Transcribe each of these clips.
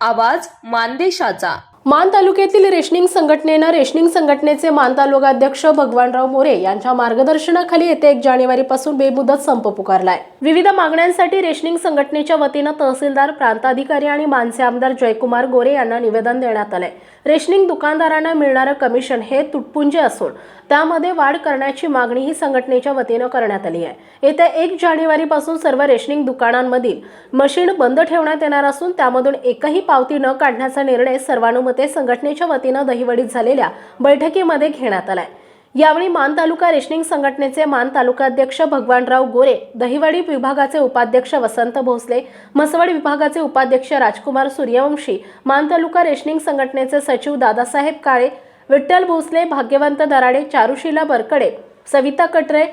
आवाज मानदेशाचा. मान तालुक्यातील रेशनिंग संघटनेनं रेशनिंग संघटनेचे मान तालुकाध्यक्ष भगवानराव मोरे यांच्या मार्गदर्शनाखाली येत्या एक जानेवारीपासून बेमुदत संप पुकारलाय. विविध मागण्यांसाठी रेशनिंग संघटनेच्या वतीनं तहसीलदार प्रांताधिकारी आणि मानसे आमदार जयकुमार गोरे यांना निवेदन देण्यात आलंय. रेशनिंग दुकानदारांना मिळणारं कमिशन हे तुटपुंजे असून त्यामध्ये वाढ करण्याची मागणी ही संघटनेच्या वतीनं करण्यात आली आहे. येत्या एक जानेवारीपासून सर्व रेशनिंग दुकानांमधील मशीन बंद ठेवण्यात येणार असून त्यामधून एकही पावती न काढण्याचा निर्णय सर्वानुमती संघटनेच्या वतीनं दहिवडीत झालेल्या बैठकीमध्ये घेण्यात आलाय. यावेळी मान तालुका रेशनिंग संघटनेचे मान तालुकाध्यक्ष भगवानराव गोरे दहिवडी विभागाचे उपाध्यक्ष वसंत भोसले म्हसवड विभागाचे उपाध्यक्ष राजकुमार सूर्यवंशी मान तालुका रेशनिंग संघटनेचे सचिव दादासाहेब काळे विठ्ठल भोसले भाग्यवंत दराडे चारुशीला बरकडे सविता कटरे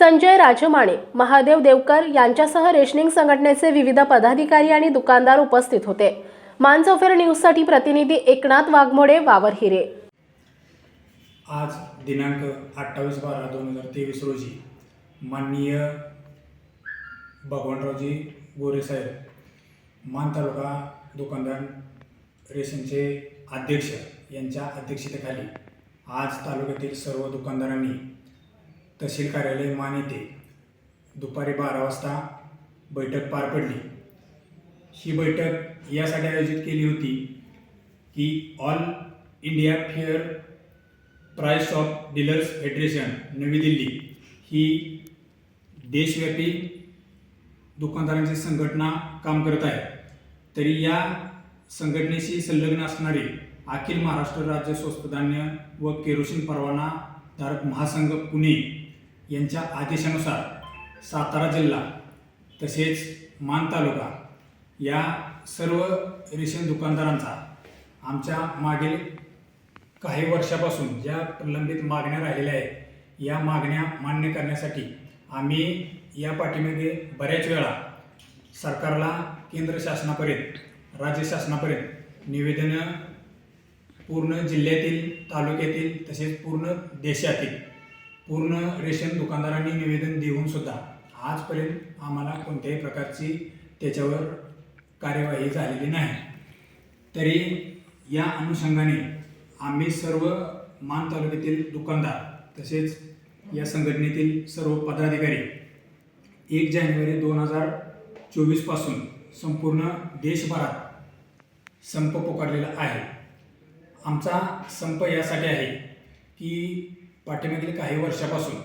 संजय राजमाणे महादेव देवकर यांच्यासह रेशनिंग संघटनेचे विविध पदाधिकारी आणि दुकानदार उपस्थित होते. मानसोफेर न्यूजसाठी प्रतिनिधी एकनाथ वाघमोडे वावर हिरे. आज दिनांक अठ्ठावीस बारा दोन हजार तेवीस रोजी माननीय भगवानरावजी गोरेसाहेब मान तालुका दुकानदार रेशनचे अध्यक्ष यांच्या अध्यक्षतेखाली आज तालुक्यातील सर्व दुकानदारांनी तहसील कार्यालय मान येथे दुपारी बारा वाजता बैठक पार पडली. ही बैठक यासाठी आयोजित केली होती की all India fair price of dealers federation नवी दिल्ली ही देशव्यापी दुकानदारांची संघटना काम करत आहे. तरी या संघटनेशी संलग्न असणारे अखिल महाराष्ट्र राज्य स्वस्त धान्य व केरोसिन परवाना धारक महासंघ पुणे यांच्या आदेशानुसार सातारा जिल्हा तसेच मान तालुका या सर्व रेशन दुकानदारांचा आमच्या मागील काही वर्षापासून ज्या प्रलंबित मागण्या राहिलेल्या आहेत या मागण्या मान्य करण्यासाठी आम्ही या पाठीमध्ये बऱ्याच वेळा सरकारला केंद्र शासनापर्यंत राज्य शासनापर्यंत निवेदनं पूर्ण जिल्ह्यातील तालुक्यातील तसेच पूर्ण देशातील पूर्ण रेशन दुकानदारांनी निवेदन देऊन सुद्धा आजपर्यंत आम्हाला कोणत्याही प्रकारची त्याच्यावर कार्यवाही झालेली नाही. तरी या अनुषंगाने आम्ही सर्व मान तालुक्यातील दुकानदार तसेच या संघटनेतील सर्व पदाधिकारी एक जानेवारी दोन हजार चोवीसपासून संपूर्ण देशभरात संप पुकारलेला आहे. आमचा संप यासाठी आहे की पाठीमागील काही वर्षापासून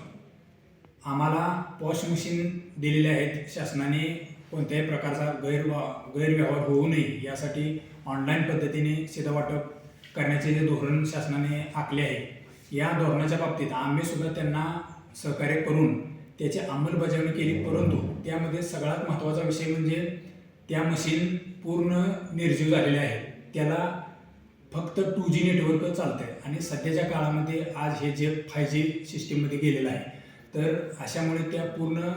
आम्हाला पॉश मशीन दिलेले आहेत शासनाने कोणत्याही प्रकारचा गैरवा गैरव्यवहार होऊ नये यासाठी ऑनलाईन पद्धतीने शिधावाटप करण्याचे जे धोरण शासनाने आखले आहे या धोरणाच्या बाबतीत आम्ही सुद्धा त्यांना सहकार्य करून त्याची अंमलबजावणी केली परंतु त्यामध्ये सगळ्यात महत्त्वाचा विषय म्हणजे त्या मशीन पूर्ण निर्जीव झालेल्या आहे. त्याला फक्त टू जी नेटवर्क चालतं आहे आणि सध्याच्या काळामध्ये आज हे जे फाय जी सिस्टीममध्ये गेलेलं आहे तर अशामुळे त्या पूर्ण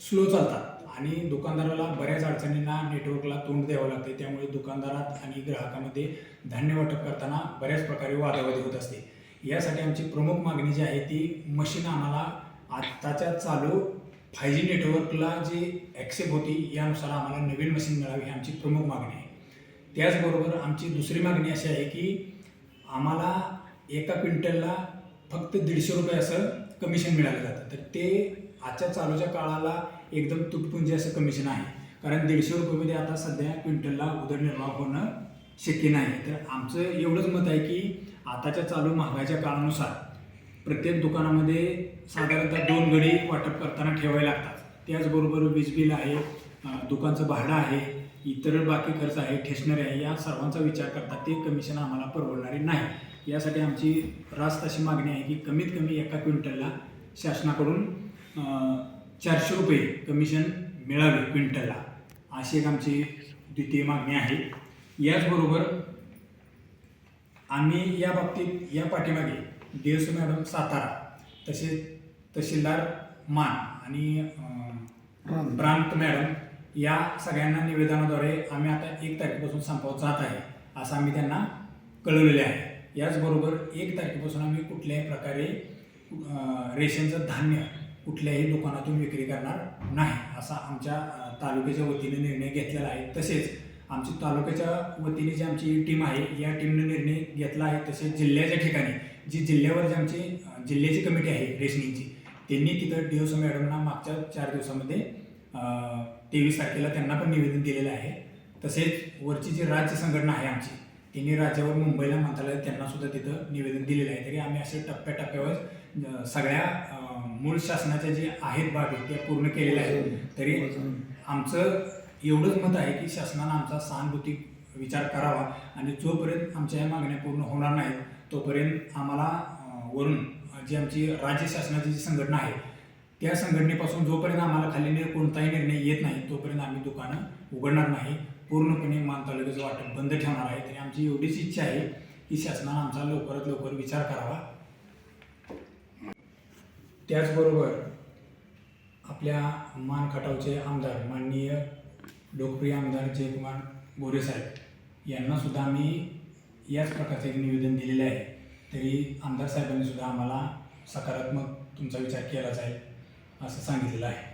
स्लो चालतात. आणि दुकानदाराला बऱ्याच अडचणींना नेटवर्कला तोंड द्यावं लागते. त्यामुळे दुकानदारात आणि ग्राहकामध्ये धान्य वाटप करताना बऱ्याच प्रकारे वादावादी होत असते. यासाठी आमची प्रमुख मागणी जी आहे ती मशीन आम्हाला आत्ताच्या चालू फाय जी नेटवर्कला जी ॲक्सेप होती यानुसार आम्हाला नवीन मशीन मिळावी ही आमची प्रमुख मागणी आहे. त्याचबरोबर आमची दुसरी मागणी अशी आहे की आम्हाला एका क्विंटलला फक्त दीडशे रुपये असं कमिशन मिळालं जातं. तर ते आजच्या चालूच्या काळाला एकदम तुटपुंजी असं कमिशन आहे. कारण दीडशे रुपयेमध्ये आता सध्या क्विंटलला उदरनिर्वाह होणं शक्य नाही. तर आमचं एवढंच मत आहे की आताच्या चालू महागाईच्या काळानुसार प्रत्येक दुकानामध्ये साधारणतः दोन गडी वाटप करताना ठेवावे लागतात. त्याचबरोबर वीज बिल आहे दुकानचं भाडं आहे इतर बाकी खर्च आहे स्टेशनरी आहे या सर्वांचा विचार करता ते कमिशन आम्हाला परवडणारे नाही. यासाठी आमची रास्त अशी मागणी आहे की कमीत कमी एका क्विंटलला शासनाकडून चारशे रुपये कमिशन मिळावे क्विंटलला. अशी एक आमची द्वितीय मागणी आहे. याचबरोबर आम्ही या बाबतीत या पाठीमागे डी एस मॅडम सातारा तसेच तहसीलदार मान आणि ब्रांत प्रांत मॅडम या सगळ्यांना निवेदनाद्वारे आम्ही आता एक तारखेपासून संपवत जात आहे असं आम्ही त्यांना कळवलेले आहे. याचबरोबर एक तारखेपासून आम्ही कुठल्याही प्रकारे रेशनचं धान्य कुठल्याही दुकानातून विक्री करणार नाही असा आमच्या तालुक्याच्या वतीने निर्णय घेतलेला आहे. तसेच आमची तालुक्याच्या वतीने जी आमची टीम आहे या टीमने निर्णय घेतला आहे. तसेच जिल्ह्याच्या ठिकाणी जी जिल्ह्यावर जी आमची जिल्ह्याची कमिटी आहे रेशनिंगची त्यांनी तिथं डी एस मॅडमना मागच्या चार दिवसामध्ये तेवीस तारखेला त्यांना पण निवेदन दिलेलं आहे. तसेच वरची जी राज्य संघटना आहे आमची त्यांनी राज्यावर मुंबईला मंत्रालयात त्यांना सुद्धा तिथं निवेदन दिलेलं आहे. तरी आम्ही असे टप्प्याटप्प्यावर सगळ्या मूळ शासनाच्या जे आहेत बाबी त्या पूर्ण केलेल्या आहेत. तरी आमचं एवढंच मत आहे की शासनानं आमचा सहानुभूती विचार करावा आणि जोपर्यंत आमच्या या मागण्या पूर्ण होणार नाहीत तोपर्यंत आम्हाला वरून जी आमची राज्य शासनाची जी संघटना आहे त्या संघटनेपासून जोपर्यंत आम्हाला खाली कोणताही निर्णय येत नाही तोपर्यंत आम्ही दुकानं उघडणार नाही. पूर्णपणे मान तालुक्याचं वाटप बंद ठेवणार आहे. तरी आमची एवढीच इच्छा आहे की शासनानं आमचा लवकरात लवकर विचार करावा. त्याचबरोबर आपल्या मान खटावचे आमदार माननीय लोकप्रिय आमदार जयकुमार गोरे साहेब यांना सुद्धा आम्ही याच प्रकारचे एक निवेदन दिलेले आहे. तरी आमदार साहेबांनी सुद्धा आम्हाला सकारात्मक तुमचा विचार केला जाईल असं सांगितलेलं आहे.